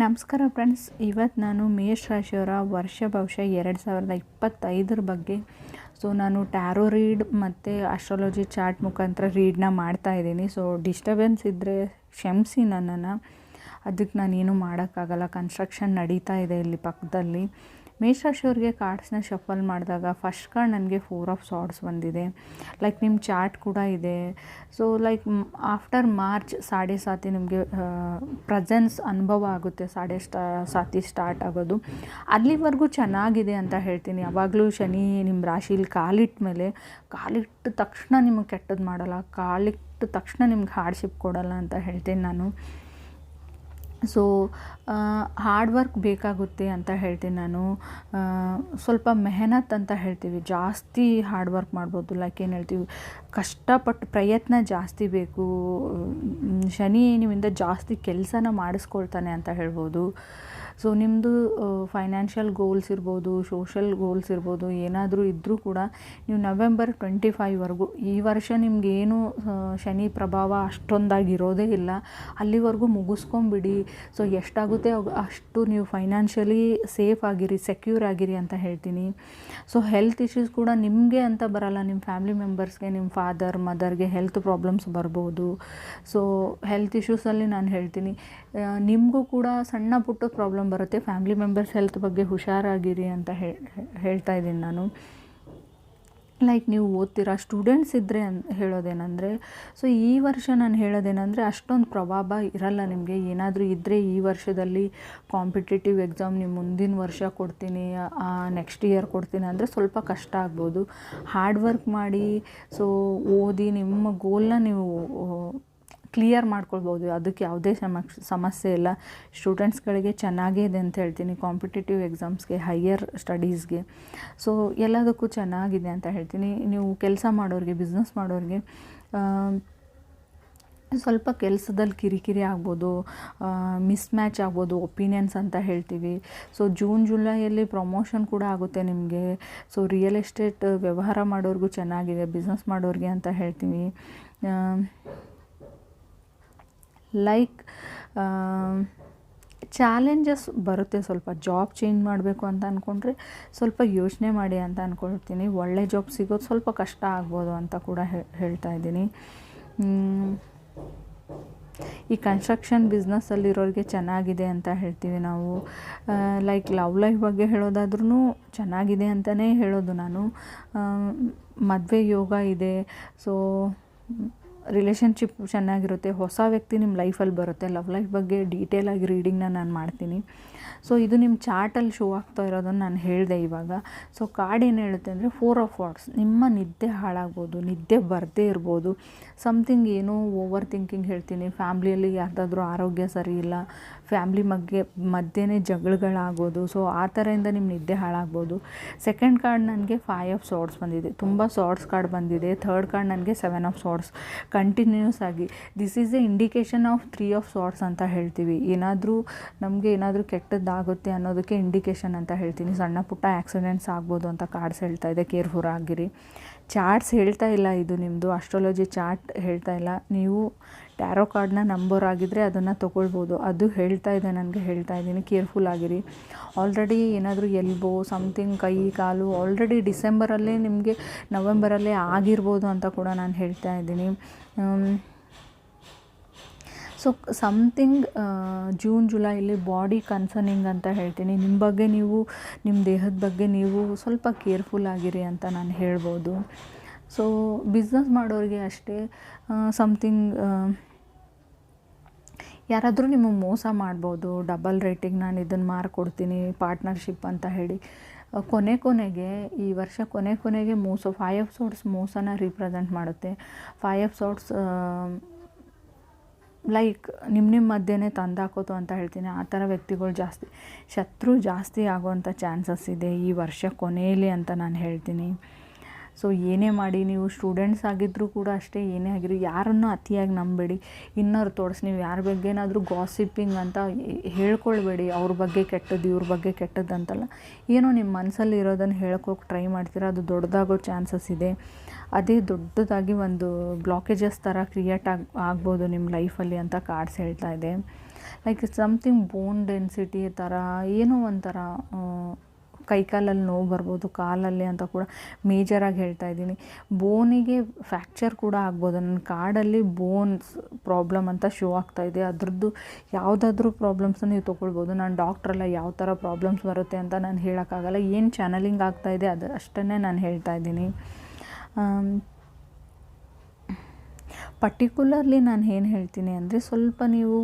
ನಮಸ್ಕಾರ ಫ್ರೆಂಡ್ಸ್, ಇವತ್ತು ನಾನು ಮೇಷ್ ರಾಶಿಯವರ ವರ್ಷ ಭವಿಷ್ಯ ಎರಡು ಸಾವಿರದ ಇಪ್ಪತ್ತೈದರ ಬಗ್ಗೆ. ಸೊ ನಾನು ಟ್ಯಾರೋ ರೀಡ್ ಮತ್ತು ಆಸ್ಟ್ರಾಲಜಿ ಚಾರ್ಟ್ ಮುಖಾಂತರ ರೀಡ್ನ ಮಾಡ್ತಾ ಇದ್ದೀನಿ. ಸೊ ಡಿಸ್ಟರ್ಬೆನ್ಸ್ ಇದ್ದರೆ ಕ್ಷಮಿಸಿ ನನ್ನನ್ನು. ಅದಕ್ಕೆ ನಾನೇನು ಮಾಡೋಕ್ಕಾಗಲ್ಲ. ಕನ್ಸ್ಟ್ರಕ್ಷನ್ ನಡೀತಾ ಇದೆ ಇಲ್ಲಿ ಪಕ್ಕದಲ್ಲಿ. ಮೇಷರಾಶಿಯವ್ರಿಗೆ ಕಾರ್ಡ್ಸ್ನ ಶಫಲ್ ಮಾಡಿದಾಗ ಫಸ್ಟ್ ಕಾರ್ಡ್ ನನಗೆ ಫೋರ್ ಆಫ್ ಸಾರ್ಟ್ಸ್ ಬಂದಿದೆ. ಲೈಕ್ ನಿಮ್ಮ ಚಾರ್ಟ್ ಕೂಡ ಇದೆ. So like after March sade sati ನಿಮಗೆ ಪ್ರೆಸೆನ್ಸ್ ಅನುಭವ ಆಗುತ್ತೆ. ಸಾಡೆ ಸ್ಟಾ, ಸಾತಿ ಸ್ಟಾರ್ಟ್ ಆಗೋದು. ಅಲ್ಲಿವರೆಗೂ ಚೆನ್ನಾಗಿದೆ ಅಂತ ಹೇಳ್ತೀನಿ. ಯಾವಾಗಲೂ ಶನಿ ನಿಮ್ಮ ರಾಶಿಲಿ ಕಾಲಿಟ್ಟ ಮೇಲೆ, ಕಾಲಿಟ್ಟ ತಕ್ಷಣ ನಿಮಗೆ ಕೆಟ್ಟದ್ದು ಮಾಡಲ್ಲ, ಕಾಲಿಟ್ಟ ತಕ್ಷಣ ನಿಮ್ಗೆ ಹಾರ್ಡ್ಶಿಪ್ ಕೊಡಲ್ಲ ಅಂತ ಹೇಳ್ತೀನಿ ನಾನು. ಸೊ ಹಾರ್ಡ್ ವರ್ಕ್ ಬೇಕಾಗುತ್ತೆ ಅಂತ ಹೇಳ್ತೀನಿ ನಾನು. ಸ್ವಲ್ಪ ಮೆಹನತ್ ಅಂತ ಹೇಳ್ತೀವಿ. ಜಾಸ್ತಿ ಹಾರ್ಡ್ ವರ್ಕ್ ಮಾಡ್ಬೋದು. ಲೈಕ್ ಏನು ಹೇಳ್ತೀವಿ? ಕಷ್ಟಪಟ್ಟು ಪ್ರಯತ್ನ ಜಾಸ್ತಿ ಬೇಕು. ಶನಿ ನಿಮ್ಮಿಂದ ಜಾಸ್ತಿ ಕೆಲಸನ ಮಾಡಿಸ್ಕೊಳ್ತಾನೆ ಅಂತ ಹೇಳ್ಬೋದು. ಸೊ ನಿಮ್ಮದು ಫೈನಾನ್ಷಿಯಲ್ ಗೋಲ್ಸ್ ಇರ್ಬೋದು ಸೋಷಲ್ ಗೋಲ್ಸ್ ಇರ್ಬೋದು, ಏನಾದರೂ ಇದ್ದರೂ ಕೂಡ ನೀವು ನವೆಂಬರ್ ಟ್ವೆಂಟಿ ಫೈವ್ವರೆಗೂ ಈ ವರ್ಷ ನಿಮಗೇನು ಶನಿ ಪ್ರಭಾವ ಅಷ್ಟೊಂದಾಗಿರೋದೇ ಇಲ್ಲ. ಅಲ್ಲಿವರೆಗೂ ಮುಗಿಸ್ಕೊಂಬಿಡಿ. ಸೊ ಎಷ್ಟಾಗುತ್ತೆ? ಅಷ್ಟು ನೀವು ಫೈನಾನ್ಷಿಯಲಿ ಸೇಫ್ ಆಗಿರಿ ಸೆಕ್ಯೂರ್ ಆಗಿರಿ ಅಂತ ಹೇಳ್ತೀನಿ. ಸೊ ಹೆಲ್ತ್ ಇಶ್ಯೂಸ್ ಕೂಡ ನಿಮಗೆ ಅಂತ ಬರಲ್ಲ. ನಿಮ್ಮ ಫ್ಯಾಮಿಲಿ ಮೆಂಬರ್ಸ್ಗೆ ನಿಮ್ಮ ಫಾದರ್ ಮದರ್ಗೆ ಹೆಲ್ತ್ ಪ್ರಾಬ್ಲಮ್ಸ್ ಬರ್ಬೋದು. ಸೊ ಹೆಲ್ತ್ ಇಶ್ಯೂಸಲ್ಲಿ ನಾನು ಹೇಳ್ತೀನಿ. ನಿಮಗೂ ಕೂಡ ಸಣ್ಣ ಪುಟ್ಟ ಪ್ರಾಬ್ಲಮ್ ಬರುತ್ತೆ. ಫ್ಯಾಮಿಲಿ ಮೆಂಬರ್ಸ್ ಹೆಲ್ತ್ ಬಗ್ಗೆ ಹುಷಾರಾಗಿರಿ ಅಂತ ಹೇಳ್ತಾ ಇದ್ದೀನಿ ನಾನು. ಲೈಕ್ ನೀವು ಓದ್ತೀರಾ? ಸ್ಟೂಡೆಂಟ್ಸ್ ಇದ್ದರೆ ಅನ್, ಹೇಳೋದೇನೆಂದರೆ, ಸೊ ಈ ವರ್ಷ ನಾನು ಹೇಳೋದೇನೆಂದರೆ ಅಷ್ಟೊಂದು ಪ್ರಭಾವ ಇರಲ್ಲ ನಿಮಗೆ. ಏನಾದರೂ ಇದ್ದರೆ ಈ ವರ್ಷದಲ್ಲಿ ಕಾಂಪಿಟೇಟಿವ್ ಎಕ್ಸಾಮ್ ನೀವು ಮುಂದಿನ ವರ್ಷ ಕೊಡ್ತೀನಿ ನೆಕ್ಸ್ಟ್ ಇಯರ್ ಕೊಡ್ತೀನಿ ಅಂದರೆ ಸ್ವಲ್ಪ ಕಷ್ಟ ಆಗ್ಬೋದು. ಹಾರ್ಡ್ ವರ್ಕ್ ಮಾಡಿ ಸೊ ಓದಿ ನಿಮ್ಮ ಗೋಲ್ನ ನೀವು ಕ್ಲಿಯರ್ ಮಾಡ್ಕೊಳ್ಬೋದು. ಅದಕ್ಕೆ ಯಾವುದೇ ಸಮಸ್ಯೆ ಇಲ್ಲ. ಸ್ಟೂಡೆಂಟ್ಸ್ಗಳಿಗೆ ಚೆನ್ನಾಗೇ ಇದೆ ಅಂತ ಹೇಳ್ತೀನಿ. ಕಾಂಪಿಟೇಟಿವ್ ಎಕ್ಸಾಮ್ಸ್ಗೆ, ಹೈಯರ್ ಸ್ಟಡೀಸ್ಗೆ. ಸೊ, ಎಲ್ಲದಕ್ಕೂ ಚೆನ್ನಾಗಿದೆ ಅಂತ ಹೇಳ್ತೀನಿ. ನೀವು ಕೆಲಸ ಮಾಡೋರಿಗೆ, ಬಿಸ್ನೆಸ್ ಮಾಡೋರಿಗೆ ಸ್ವಲ್ಪ ಕೆಲಸದಲ್ಲಿ ಕಿರಿಕಿರಿ ಆಗ್ಬೋದು ಮಿಸ್ ಮ್ಯಾಚ್ ಆಗ್ಬೋದು ಒಪಿನಿಯನ್ಸ್ ಅಂತ ಹೇಳ್ತೀವಿ. ಸೊ, ಜೂನ್, ಜುಲೈಯಲ್ಲಿ ಪ್ರಮೋಷನ್ ಕೂಡ ಆಗುತ್ತೆ ನಿಮಗೆ. ಸೊ ರಿಯಲ್ ಎಸ್ಟೇಟ್ ವ್ಯವಹಾರ ಮಾಡೋರಿಗೂ ಚೆನ್ನಾಗಿದೆ ಬಿಸ್ನೆಸ್ ಮಾಡೋರಿಗೆ ಅಂತ ಹೇಳ್ತೀವಿ. ಲೈಕ್ ಚಾಲೆಂಜಸ್ ಬರುತ್ತೆ ಸ್ವಲ್ಪ. ಜಾಬ್ ಚೇಂಜ್ ಮಾಡಬೇಕು ಅಂತ ಅಂದ್ಕೊಂಡ್ರೆ ಸ್ವಲ್ಪ ಯೋಚನೆ ಮಾಡಿ ಅಂತ ಅಂದ್ಕೊಳ್ತೀನಿ ಒಳ್ಳೆ ಜಾಬ್ ಸಿಗೋದು ಸ್ವಲ್ಪ ಕಷ್ಟ ಆಗ್ಬೋದು ಅಂತ ಕೂಡ ಹೇಳ್ತಾ ಇದ್ದೀನಿ. ಈ ಕನ್ಸ್ಟ್ರಕ್ಷನ್ ಬಿಸ್ನೆಸ್ಸಲ್ಲಿರೋರಿಗೆ ಚೆನ್ನಾಗಿದೆ ಅಂತ ಹೇಳ್ತೀವಿ ನಾವು. ಲೈಕ್ ಲವ್ ಲೈಫ್ ಬಗ್ಗೆ ಹೇಳೋದಾದ್ರೂ ಚೆನ್ನಾಗಿದೆ ಅಂತಲೇ ಹೇಳೋದು ನಾನು. ಮದುವೆ ಯೋಗ ಇದೆ. ಸೊ ರಿಲೇಷನ್ಶಿಪ್ ಚೆನ್ನಾಗಿರುತ್ತೆ, ಹೊಸ ವ್ಯಕ್ತಿ ನಿಮ್ಮ ಲೈಫಲ್ಲಿ ಬರುತ್ತೆ, ಲವ್ ಲೈಫ್ ಬಗ್ಗೆ ಡೀಟೇಲಾಗಿ ರೀಡಿಂಗ್ನ ನಾನು ಮಾಡ್ತೀನಿ. ಸೊ, ಇದು ನಿಮ್ಮ ಚಾರ್ಟಲ್ಲಿ ಶೋ ಆಗ್ತಾ ಇರೋದನ್ನು ನಾನು ಹೇಳಿದೆ ಇವಾಗ. ಸೊ, ಕಾರ್ಡ್ ಏನು ಹೇಳುತ್ತೆ ಅಂದರೆ, ಫೋರ್ ಆಫ್ ವಾಟ್ಸ್ ನಿಮ್ಮ ನಿದ್ದೆ ಹಾಳಾಗ್ಬೋದು, ನಿದ್ದೆ ಬರದೇ ಇರ್ಬೋದು. ಸಮಥಿಂಗ್ ಏನೋ ಓವರ್ ಥಿಂಕಿಂಗ್ ಹೇಳ್ತೀನಿ. ಫ್ಯಾಮ್ಲಿಯಲ್ಲಿ ಯಾರ್ದಾದ್ರೂ ಆರೋಗ್ಯ ಸರಿ ಇಲ್ಲ, ಫ್ಯಾಮ್ಲಿ ಮಧ್ಯೆ ಮಧ್ಯೆ ಜಗಳಗಳಾಗೋದು, ಸೊ, ಆ ಥರದಿಂದ ನಿಮ್ಮ ನಿದ್ದೆ ಹಾಳಾಗ್ಬೋದು. ಸೆಕೆಂಡ್ ಕಾರ್ಡ್ ನನಗೆ ಫೈವ್ ಆಫ್ ಸಾರ್ಡ್ಸ್ ಬಂದಿದೆ. ತುಂಬ ಸಾರ್ಡ್ಸ್ ಕಾರ್ಡ್ ಬಂದಿದೆ. ಥರ್ಡ್ ಕಾರ್ಡ್ ನನಗೆ ಸೆವೆನ್ ಆಫ್ ಸಾರ್ಡ್ಸ್. ಕಂಟಿನ್ಯೂಸ್ ಆಗಿ. This is a indication of three of swords ಅಂತ ಹೇಳ್ತೀವಿ. ಏನಾದರೂ ನಮಗೆ ಏನಾದರೂ ಕೆಟ್ಟದ್ದಾಗುತ್ತೆ ಅನ್ನೋದಕ್ಕೆ ಇಂಡಿಕೇಶನ್ ಅಂತ ಹೇಳ್ತೀನಿ. ಸಣ್ಣ ಪುಟ್ಟ ಆ್ಯಕ್ಸಿಡೆಂಟ್ಸ್ ಆಗ್ಬೋದು ಅಂತ ಕಾರ್ಡ್ಸ್ ಹೇಳ್ತಾ ಇದೆ. ಕೇರ್ಫುಲ್ ಆಗಿರಿ. ಚಾರ್ಟ್ಸ್ ಹೇಳ್ತಾ ಇಲ್ಲ ಇದು ನಿಮ್ಮದು ಅಸ್ಟ್ರಾಲಜಿ ಚಾರ್ಟ್ ಹೇಳ್ತಾ ಇಲ್ಲ. ನೀವು ಟ್ಯಾರೋ ಕಾರ್ಡ್ನ ನಂಬರ್ ಆಗಿದ್ದರೆ ಅದನ್ನು ತೊಗೊಳ್ಬೋದು. ಅದು ಹೇಳ್ತಾ ಇದೆ, ನನಗೆ ಹೇಳ್ತಾ ಇದ್ದೀನಿ. ಕೇರ್ಫುಲ್ ಆಗಿರಿ. ಆಲ್ರೆಡಿ ಏನಾದರೂ ಎಲ್ಬೋ ಸಮಥಿಂಗ್ ಕೈ, ಕಾಲು ಆಲ್ರೆಡಿ ಡಿಸೆಂಬರಲ್ಲೇ ನಿಮಗೆ ನವೆಂಬರಲ್ಲೇ ಆಗಿರ್ಬೋದು ಅಂತ ಕೂಡ ನಾನು ಹೇಳ್ತಾ ಇದ್ದೀನಿ. ಸೊ ಸಮಥಿಂಗ್ ಜೂನ್ ಜುಲೈಲಿ ಬಾಡಿ ಕನ್ಸರ್ನಿಂಗ್ ಅಂತ ಹೇಳ್ತೀನಿ. ನಿಮ್ಮ ಬಗ್ಗೆ ನೀವು ನಿಮ್ಮ ದೇಹದ ಬಗ್ಗೆ ನೀವು ಸ್ವಲ್ಪ ಕೇರ್ಫುಲ್ ಆಗಿರಿ ಅಂತ ನಾನು ಹೇಳ್ಬೋದು. ಸೊ ಬಿಸ್ನೆಸ್ ಮಾಡೋರಿಗೆ ಅಷ್ಟೇ ಸಮಥಿಂಗ್ ಯಾರಾದರೂ ನಿಮಗೆ ಮೋಸ ಮಾಡ್ಬೋದು ಡಬಲ್ ರೇಟಿಂಗ್ ನಾನು ಇದನ್ನು ಮಾರ್ಕೊಡ್ತೀನಿ ಪಾರ್ಟ್ನರ್ಶಿಪ್ ಅಂತ ಹೇಳಿ. ಕೊನೆ ಕೊನೆಗೆ, ಈ ವರ್ಷ ಕೊನೆ ಕೊನೆಗೆ ಮೋಸ ಫೈವ್ ಆಫ್ ಸೋಟ್ಸ್ ಮೋಸನ ರೀಪ್ರೆಸೆಂಟ್ ಮಾಡುತ್ತೆ. ಫೈವ್ ಆಫ್ ಸೋಟ್ಸ್ ಲೈಕ್ ನಿಮ್ಮ ನಿಮ್ಮ ಮಧ್ಯೆ ತಂದಾಕೋತು ಅಂತ ಹೇಳ್ತೀನಿ. ಆ ಥರ ವ್ಯಕ್ತಿಗಳು ಜಾಸ್ತಿ, ಶತ್ರು ಜಾಸ್ತಿ ಆಗೋವಂಥ ಚಾನ್ಸಸ್ ಇದೆ ಈ ವರ್ಷ ಕೊನೆಯಲ್ಲಿ ಅಂತ ನಾನು ಹೇಳ್ತೀನಿ. ಸೊ ಏನೇ ಮಾಡಿ, ನೀವು ಸ್ಟೂಡೆಂಟ್ಸ್ ಆಗಿದ್ದರೂ ಕೂಡ ಅಷ್ಟೇ ಏನೇ ಆಗಿರಿ ಯಾರನ್ನು ಅತಿಯಾಗಿ ನಂಬಬೇಡಿ ಇನ್ನೋರು ತೋರಿಸಿ ನೀವು ಯಾರ ಬಗ್ಗೆ ಏನಾದರೂ ಗಾಸಿಪ್ಪಿಂಗ್ ಅಂತ ಹೇಳ್ಕೊಳ್ಬೇಡಿ. ಅವ್ರ ಬಗ್ಗೆ ಕೆಟ್ಟದ್ದು, ಇವ್ರ ಬಗ್ಗೆ ಕೆಟ್ಟದ್ದು ಅಂತಲ್ಲ. ಏನೋ ನಿಮ್ಮ ಮನಸ್ಸಲ್ಲಿ ಇರೋದನ್ನು ಹೇಳ್ಕೋಕೆ ಟ್ರೈ ಮಾಡ್ತೀರಾ? ಅದು ದೊಡ್ಡದಾಗೋ ಚಾನ್ಸಸ್ ಇದೆ. ಅದೇ ದೊಡ್ಡದಾಗಿ ಒಂದು ಬ್ಲಾಕೇಜಸ್ ಥರ ಕ್ರಿಯೇಟ್ ಆಗಿ, ಆಗ್ಬೋದು ನಿಮ್ಮ ಲೈಫಲ್ಲಿ ಅಂತ ಕಾರ್ಡ್ಸ್ ಹೇಳ್ತಾ ಇದೆ. ಲೈಕ್ ಸಮ್ಥಿಂಗ್ ಬೋನ್ ಡೆನ್ಸಿಟಿ ಥರ ಏನೋ ಒಂಥರ ಕೈಕಾಲಲ್ಲಿ ನೋವು ಬರ್ಬೋದು, ಕಾಲಲ್ಲಿ ಅಂತ ಕೂಡ ಮೇಜರಾಗಿ ಹೇಳ್ತಾ ಇದ್ದೀನಿ. ಬೋನಿಗೆ ಫ್ರ್ಯಾಕ್ಚರ್ ಕೂಡ ಆಗ್ಬೋದು. ನನ್ನ ಕಾಡಲ್ಲಿ ಬೋನ್ಸ್ ಪ್ರಾಬ್ಲಮ್ ಅಂತ ಶೋ ಆಗ್ತಾ ಇದೆ. ಅದ್ರದ್ದು ಯಾವುದಾದ್ರೂ ಪ್ರಾಬ್ಲಮ್ಸ್ನ ನೀವು ತೊಗೊಳ್ಬೋದು. ನಾನು ಡಾಕ್ಟ್ರಲ್ಲ ಯಾವ ಥರ ಪ್ರಾಬ್ಲಮ್ಸ್ ಬರುತ್ತೆ ಅಂತ ನಾನು ಹೇಳೋಕ್ಕಾಗಲ್ಲ. ಏನು ಚಾನಲಿಂಗ್ ಇದೆ ಅದು ಅಷ್ಟನ್ನೇ ನಾನು ಹೇಳ್ತಾ ಇದ್ದೀನಿ. ಪರ್ಟಿಕ್ಯುಲರ್ಲಿ ನಾನು ಏನು ಹೇಳ್ತೀನಿ ಅಂದರೆ ಸ್ವಲ್ಪ ನೀವು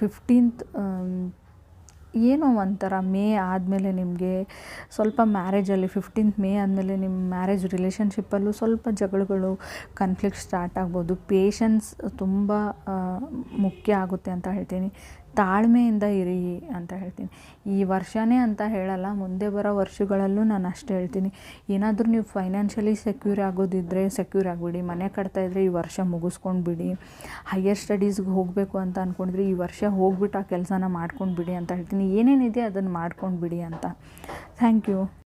ಫಿಫ್ಟೀನ್ತ್ ಏನೋ ಒಂಥರ ಮೇ ಆದಮೇಲೆ ನಿಮಗೆ ಸ್ವಲ್ಪ ಮ್ಯಾರೇಜಲ್ಲಿ ಫಿಫ್ಟೀನ್ತ್ ಮೇ ಆದಮೇಲೆ ನಿಮ್ಮ ಮ್ಯಾರೇಜ್ ರಿಲೇಷನ್ಶಿಪ್ಪಲ್ಲೂ ಸ್ವಲ್ಪ ಜಗಳಗಳು ಕನ್ಫ್ಲಿಕ್ಟ್ ಸ್ಟಾರ್ಟ್ ಆಗ್ಬೋದು. ಪೇಷನ್ಸ್ ತುಂಬ ಮುಖ್ಯ ಆಗುತ್ತೆ ಅಂತ ಹೇಳ್ತೀನಿ. ತಾಳ್ಮೆಯಿಂದ ಇರಿ ಅಂತ ಹೇಳ್ತೀನಿ. ಈ ವರ್ಷವೇ ಅಂತ ಹೇಳಲ್ಲ, ಮುಂದೆ ಬರೋ ವರ್ಷಗಳಲ್ಲೂ ನಾನು ಅಷ್ಟೇ ಹೇಳ್ತೀನಿ. ಏನಾದರೂ ನೀವು ಫೈನಾನ್ಷಿಯಲಿ ಸೆಕ್ಯೂರ್ ಆಗೋದಿದ್ದರೆ ಸೆಕ್ಯೂರ್ ಆಗಿಬಿಡಿ. ಮನೆ ಕಟ್ತಾ ಇದ್ದರೆ ಈ ವರ್ಷ ಮುಗಿಸ್ಕೊಂಡು ಬಿಡಿ. ಹೈಯರ್ ಸ್ಟಡೀಸ್ಗೆ ಹೋಗಬೇಕು ಅಂತ ಅಂದ್ಕೊಂಡಿದ್ರೆ ಈ ವರ್ಷ ಹೋಗ್ಬಿಟ್ಟು ಆ ಕೆಲಸನ ಮಾಡ್ಕೊಂಡು ಬಿಡಿ ಅಂತ ಹೇಳ್ತೀನಿ. ಏನೇನಿದೆ ಅದನ್ನು ಮಾಡ್ಕೊಂಡು ಬಿಡಿ ಅಂತ. Thank you